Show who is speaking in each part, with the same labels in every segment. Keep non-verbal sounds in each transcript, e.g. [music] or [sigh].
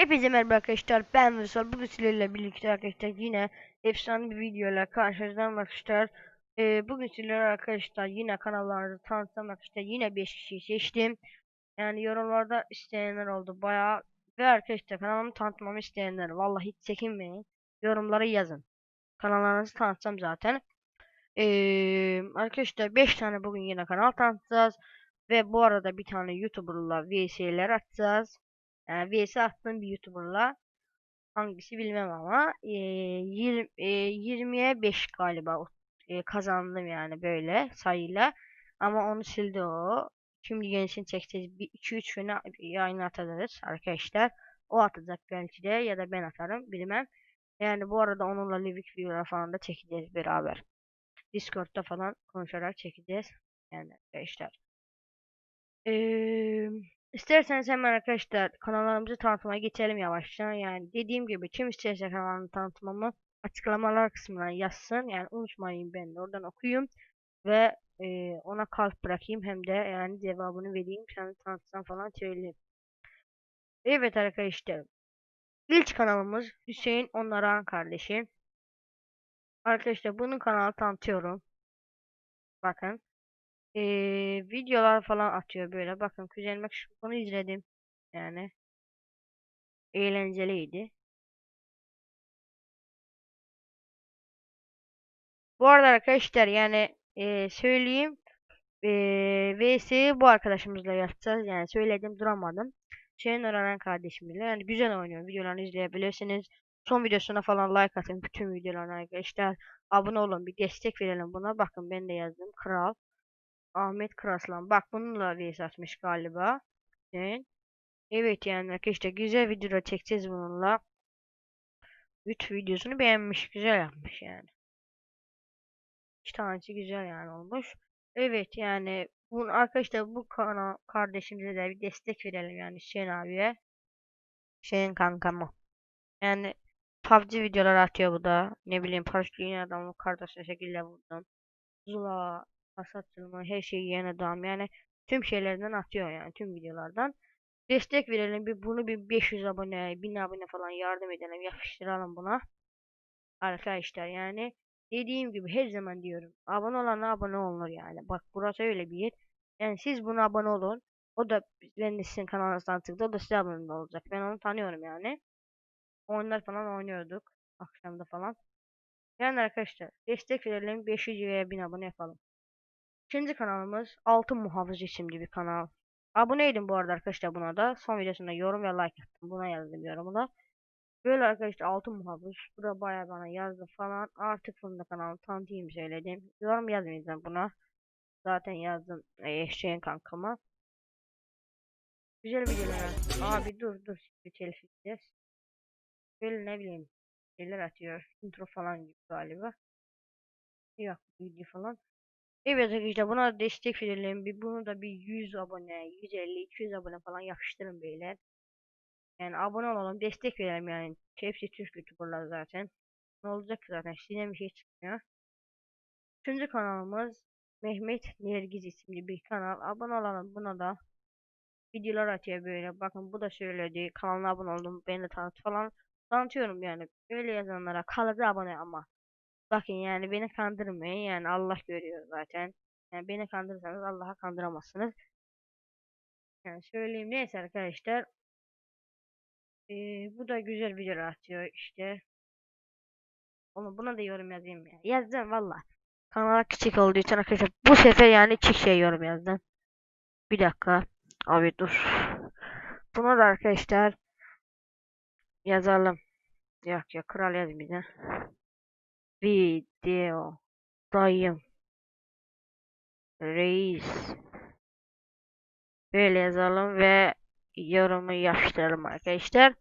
Speaker 1: Hepinize merhaba arkadaşlar ben Vüsal bugün sizlerle birlikte arkadaşlar yine efsane bir videoyla karşınızdayım arkadaşlar. Ee, Bugün sizlere arkadaşlar yine kanallarda tanıtacağım arkadaşlar yine 5 kişi seçtim. Yani yorumlarda isteyenler oldu bayağı. Ve arkadaşlar kanalımı tanıtmamı isteyenler vallahi hiç çekinmeyin. Yorumlara yazın. Kanallarınızı tanıtacağım zaten. Ee, Arkadaşlar 5 tane bugün yine kanal tanıtacağız. Ve bu arada bir tane YouTuber'la VS'ler atacağız yani vs attığım bir YouTuber'la hangisi bilmem ama e, 20, e, 20'ye 5 galiba e, kazandım yani böyle sayıyla ama onu sildi o. Şimdi yenisini çekeceğiz. 2-3 güne yayın atacağız arkadaşlar. O atacak belki de ya da ben atarım bilmem. Yani bu arada onunla Livik videolar falan da çekeceğiz beraber. Discord'da falan konuşarak çekeceğiz. Yani arkadaşlar. Eee İsterseniz hemen arkadaşlar kanallarımızı tanıtmaya geçelim yavaştan. Yani dediğim gibi kim isterse kanalını tanıtmamı açıklamalar kısmına yazsın. Yani unutmayın ben de oradan okuyayım ve e, ona kalp bırakayım hem de yani cevabını vereyim. Sen tanıtsan falan söyleyeyim. Evet arkadaşlar. İlk kanalımız Hüseyin Onaran kardeşi. Arkadaşlar bunun kanalı tanıtıyorum. Bakın e, videolar falan atıyor böyle. Bakın kuzenime bunu izledim. Yani eğlenceliydi. Bu arada arkadaşlar yani e, söyleyeyim e, VS'yi bu arkadaşımızla yapacağız. Yani söyledim duramadım. Şeyin öğrenen kardeşimle. Yani güzel oynuyor. Videolarını izleyebilirsiniz. Son videosuna falan like atın. Bütün videolarına arkadaşlar. Abone olun. Bir destek verelim buna. Bakın ben de yazdım. Kral. Ahmet Kraslan. Bak bununla vs atmış galiba. Evet. Evet yani arkadaşlar güzel video çekeceğiz bununla. 3 videosunu beğenmiş. Güzel yapmış yani. İki tanesi güzel yani olmuş. Evet yani bunun arkadaşlar bu kanal kardeşimize de bir destek verelim yani Hüseyin abiye. Hüseyin kankama. Yani PUBG videolar atıyor bu da. Ne bileyim paraşütlü yine adamı kardeşle şekilde vurdum. Zula hasatçılma her şeyi yiyen adam yani tüm şeylerden atıyor yani tüm videolardan. Destek verelim bir bunu bir 500 abone 1000 abone falan yardım edelim yapıştıralım buna. Arkadaşlar yani dediğim gibi her zaman diyorum abone olana abone olunur yani bak burası öyle bir yer. Yani siz buna abone olun. O da ben de sizin kanalınızdan tıkladı. O da size abone olacak. Ben onu tanıyorum yani. Oyunlar falan oynuyorduk. Akşamda falan. Yani arkadaşlar destek verelim. 500 veya 1000 abone yapalım. İkinci kanalımız Altın Muhafız isimli bir kanal. Aboneydim bu arada arkadaşlar buna da. Son videosunda yorum ve like attım. Buna yazdım yorumu da. Böyle arkadaşlar Altın Muhafız. Bu da bayağı bana yazdı falan. Artık bunu da kanalı tanıtayım söyledim. Yorum yazmayacağım buna. Zaten yazdım e, şeyin kankama. Güzel videolar. Abi dur dur. Bir telif edeceğiz. Böyle ne bileyim. Şeyler atıyor. Intro falan gibi galiba. Yok video falan. Evet arkadaşlar buna destek verelim. Bir, bunu da bir 100 abone, 150, 200 abone falan yapıştırın beyler. Yani abone olalım, destek verelim yani. Hepsi Türk YouTuber'lar zaten. Ne olacak zaten size bir şey çıkmıyor. Üçüncü kanalımız Mehmet Nergiz isimli bir kanal. Abone olalım buna da. Videolar atıyor böyle. Bakın bu da söyledi. Kanalına abone oldum. Beni de tanıt falan. Tanıtıyorum yani. Öyle yazanlara kalıcı abone ama. Bakın yani beni kandırmayın yani Allah görüyor zaten. Yani beni kandırırsanız Allah'a kandıramazsınız. Yani söyleyeyim neyse arkadaşlar. Ee, bu da güzel video atıyor işte. Onu buna da yorum yazayım ya. Yazdım valla. Kanala küçük olduğu için arkadaşlar bu sefer yani çift şey yorum yazdım. Bir dakika. Abi dur. Buna da arkadaşlar yazalım. Yok ya kral yazmayacağım video. Dayım. Reis. Böyle yazalım ve yorumu yapıştıralım arkadaşlar.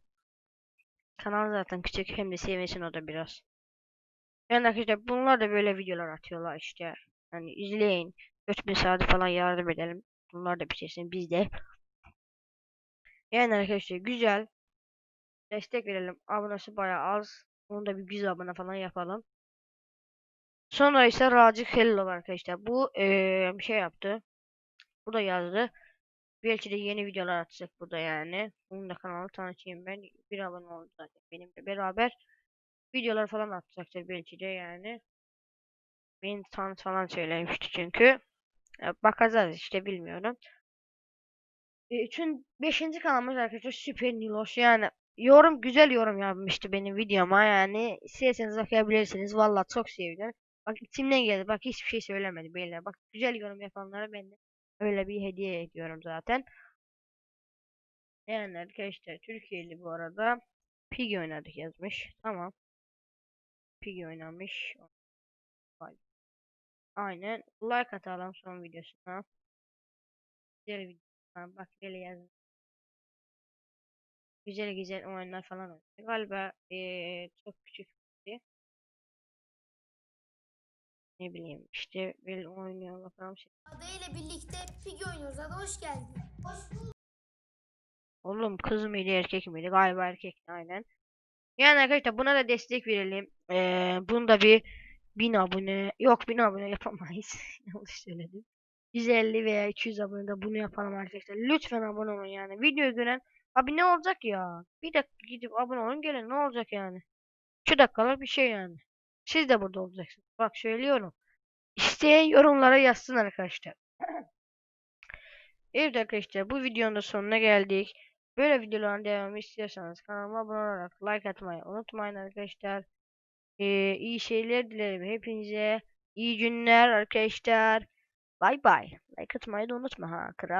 Speaker 1: Kanal zaten küçük hem de sevmesin o da biraz. Yani arkadaşlar bunlar da böyle videolar atıyorlar işte. Hani izleyin. 4000 saat falan yardım edelim. Bunlar da bitirsin biz de. Yani arkadaşlar güzel. Destek verelim. Abonesi bayağı az. Onu da bir 100 abone falan yapalım Sonra ise Raci Hello arkadaşlar. Bu ee, şey yaptı. Bu da yazdı. Belki de yeni videolar atacak burada yani. Onun da kanalı tanıtayım ben. Bir abone oldu zaten benimle beraber. Videolar falan atacaktır belki de yani. Beni tanıt falan söylemişti çünkü. Bakacağız işte bilmiyorum. E, üçün 5. kanalımız arkadaşlar Süper Niloş yani yorum güzel yorum yapmıştı benim videoma yani isterseniz bakabilirsiniz vallahi çok sevdim. Bak içimden geldi bak hiçbir şey söylemedi beyler bak güzel yorum yapanlara ben de öyle bir hediye ediyorum zaten. Yani arkadaşlar Türkiye'li bu arada Piggy oynadık yazmış tamam. Piggy oynamış. Aynen like atalım son videosuna. Güzel video. Bak böyle yazın. Güzel güzel oyunlar falan oynuyor. Galiba eee, çok küçük ne bileyim işte böyle oynuyor bakalım. şey-
Speaker 2: Ada ile birlikte Piggy oynuyoruz. Ada hoş geldin. Hoş bulduk.
Speaker 1: Oğlum kız mıydı erkek miydi? Galiba erkek aynen. Yani arkadaşlar buna da destek verelim. Eee bunda bir 1000 abone yok 1000 abone yapamayız. [laughs] Yanlış söyledim. 150 veya 200 abone de bunu yapalım arkadaşlar. Lütfen abone olun yani. Videoyu gören abi ne olacak ya? Bir dakika gidip abone olun gelin ne olacak yani? 2 dakikalık bir şey yani. Siz de burada olacaksınız. Bak söylüyorum. İsteyen yorumlara yazsın arkadaşlar. Evet arkadaşlar bu videonun da sonuna geldik. Böyle videoların devamı istiyorsanız kanalıma abone olarak like atmayı unutmayın arkadaşlar. Ee, iyi şeyler dilerim hepinize. İyi günler arkadaşlar. Bay bay. Like atmayı da unutma ha kral.